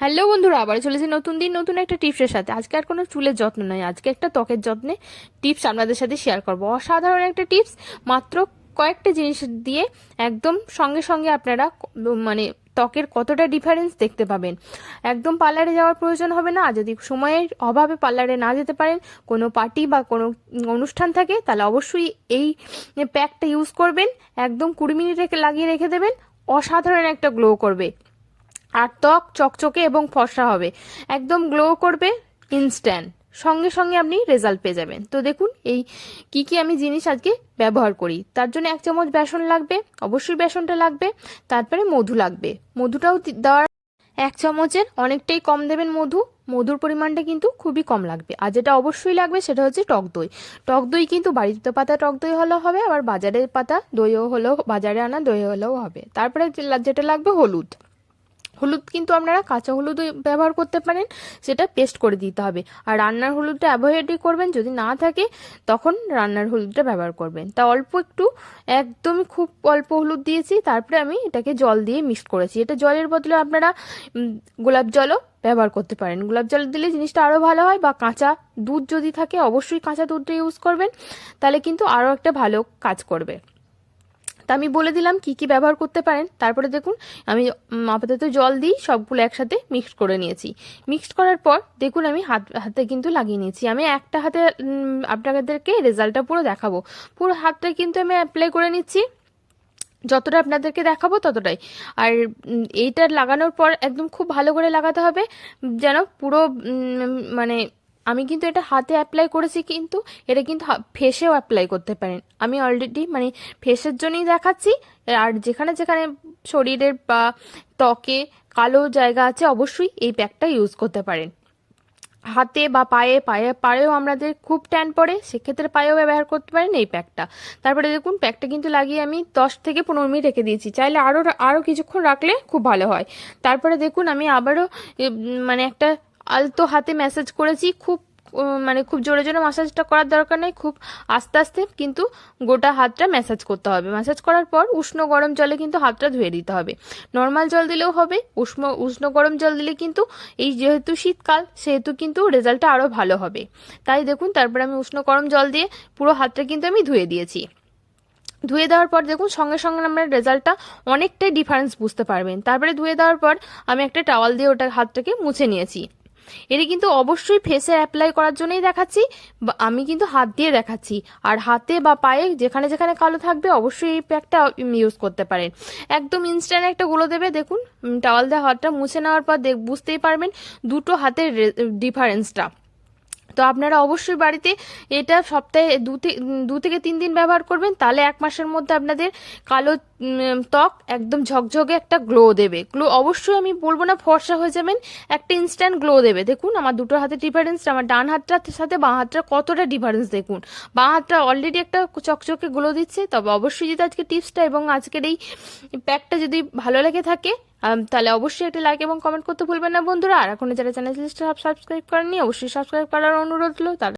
Hello বন্ধুরা আবার চলেছি নতুন দিন, নতুন একটা টিপসের সাথে। আজকে আর কোনো চুলের যত্ন নয় আজকে একটা ত্বকের যত্নে টিপস আপনাদের সাথে শেয়ার করব। অসাধারণ একটা টিপস মাত্র কয়েকটা জিনিস দিয়ে একদম সঙ্গে সঙ্গে আপনারা মানে ত্বকের কতটা ডিফারেন্স দেখতে পাবেন। একদম পার্লারে যাওয়ার প্রয়োজন হবে না যদি সময়ের অভাবে পার্লারে না যেতে পারেন, কোনো পার্টি বা কোনো অনুষ্ঠান থাকে, তাহলে অবশ্যই এই প্যাকটা ইউজ করবেন, একদম কুড়ি মিনিট রেখে লাগিয়ে রেখে দেবেন, অসাধারণ একটা গ্লো করবে। আর ত্বক চকচকে এবং ফর্সা হবে। একদম গ্লো করবে ইনস্ট্যান্ট সঙ্গে সঙ্গে আপনি রেজাল্ট পেয়ে যাবেন। তো দেখুন, এই কি কি আমি জিনিস আজকে ব্যবহার করি। তার জন্য এক চামচ বেসন লাগবে, অবশ্যই বেসনটা লাগবে, তারপরে মধু লাগবে। মধুটাও দেওয়ার এক চামচের অনেকটাই কম দেবেন মধু। মধুর পরিমাণটা কিন্তু খুবই কম লাগবে। আর যেটা অবশ্যই লাগবে সেটা হচ্ছে টক দই। টক দই কিন্তু বাড়িতে পাতা টক দই হলেও হবে, আবার বাজারের পাতা দইও হলেও, বাজারে আনা দই হলেও হবে। তারপরে যেটা লাগবে হলুদ। হলুদ কিন্তু আপনারা কাঁচা হলুদ ব্যবহার করতে পারেন, সেটা পেস্ট করে দিতে হবে। আর রান্নার হলুদটা অ্যাভয়েডই করবেন, যদি না থাকে, তখন রান্নার হলুদটা ব্যবহার করবেন। তা অল্প একটু, একদমই খুব অল্প হলুদ দিয়েছি, তারপরে আমি এটাকে জল দিয়ে মিক্স করেছি। এটা জলের বদলে আপনারা গোলাপ জলও ব্যবহার করতে পারেন। গোলাপ জল দিলে জিনিসটা আরও ভালো হয়, বা কাঁচা দুধ যদি থাকে, অবশ্যই কাঁচা দুধটা ইউজ করবেন, তাহলে কিন্তু আরও একটা ভালো কাজ করবে। তা আমি বলে দিলাম কি কি ব্যবহার করতে পারেন। তারপরে দেখুন, আমি আপাতত জল দিই, সবগুলো একসাথে মিক্সড করে নিয়েছি। মিক্সড করার পর দেখুন আমি হাত, হাতে কিন্তু লাগিয়ে নিয়েছি। আমি একটা হাতে আপনাদেরকে রেজাল্টটা পুরো দেখাবো। পুরো হাতটা কিন্তু আমি অ্যাপ্লাই করে নিচ্ছি। যতটা আপনাদেরকে দেখাবো ততটাই। আর এইটা লাগানোর পর একদম খুব ভালো করে লাগাতে হবে। যেন পুরো মানে আমি কিন্তু এটা হাতে অ্যাপ্লাই করেছি কিন্তু এটা কিন্তু ফেসেও অ্যাপ্লাই করতে পারেন। আমি অলরেডি মানে ফেসের জন্যই দেখাচ্ছি, আর যেখানে যেখানে শরীরের বা ত্বকে কালো জায়গা আছে অবশ্যই এই প্যাকটা ইউজ করতে পারেন। হাতে বা পায়ে পায়ে, পায়েও আমাদের খুব ট্যান পড়ে, সেক্ষেত্রে পায়েও ব্যবহার করতে পারেন এই প্যাকটা তারপরে দেখুন প্যাকটা কিন্তু লাগিয়ে আমি দশ থেকে পনেরো মিনিট রেখে দিয়েছি। চাইলে আরও আরও কিছুক্ষণ রাখলে খুব ভালো হয়। তারপরে দেখুন, আমি আবারও মানে একটা আলতো হাতে ম্যাসাজ করেছি, খুব মানে খুব জোরে জোরে ম্যাসাজটা করার দরকার নেই, খুব আস্তে আস্তে কিন্তু গোটা হাতটা ম্যাসাজ করতে হবে। ম্যাসাজ করার পর উষ্ণ গরম জলে কিন্তু হাতটা ধুয়ে দিতে হবে। নর্মাল জল দিলেও হবে উষ্ণ উষ্ণ গরম জল দিলে কিন্তু এই যেহেতু শীতকাল, সেহেতু কিন্তু রেজাল্টটা আরও ভালো হবে। তাই দেখুন, তারপরে আমি উষ্ণ গরম জল দিয়ে পুরো হাতটা কিন্তু আমি ধুয়ে দিয়েছি। ধুয়ে দেওয়ার পর দেখুন, সঙ্গে সঙ্গে আমরা রেজাল্টটা অনেকটাই ডিফারেন্স বুঝতে পারবেন। তারপরে ধুয়ে দেওয়ার পর আমি একটা টাওয়াল দিয়ে ওটা হাতটাকে মুছে নিয়েছি। এটা কিন্তু অবশ্যই ফেসে অ্যাপ্লাই করার জন্যই দেখাচ্ছি। আমি কিন্তু হাত দিয়ে দেখাচ্ছি। আর হাতে বা পায়ে যেখানে যেখানে কালো থাকবে অবশ্যই এই প্যাকটা ইউজ করতে পারেন। একদম ইনস্ট্যান্ট একটা গুলো দেবে, দেখুন টাওয়াল দেওয়া হাতটা মুছে নেওয়ার পর বুঝতেই পারবেন দুটো হাতের ডিফারেন্সটা তো আপনারা অবশ্যই বাড়িতে এটা সপ্তাহে দু দু থেকে তিন দিন ব্যবহার করবেন, তাহলে এক মাসের মধ্যে আপনাদের কালো ত্বক একদম ঝকঝকে একটা গ্লো দেবে। গ্লো অবশ্যই আমি বলব না, ফর্সা হয়ে যাবেন, একটা ইনস্ট্যান্ট গ্লো দেবে। দেখুন, আমার দুটো হাতে ডিফারেন্স আমার ডান হাতটার সাথে বাঁ হাতটার কতটা ডিফারেন্স দেখুন। বাঁ হাতটা অলরেডি একটা চকচকে গ্লো দিচ্ছে, তবে অবশ্যই যদি আজকে টিপসটা এবং আজকের এই প্যাকটা যদি ভালো লেগে থাকে তাহলে অবশ্যই একটা লাইক এবং কমেন্ট করতে ভুলবেন না বন্ধুরা। আর এখন যারা চ্যানেল সাবস্ক্রাইব করেননি, অবশ্যই সাবস্ক্রাইব করার অনুরোধ হলো তারা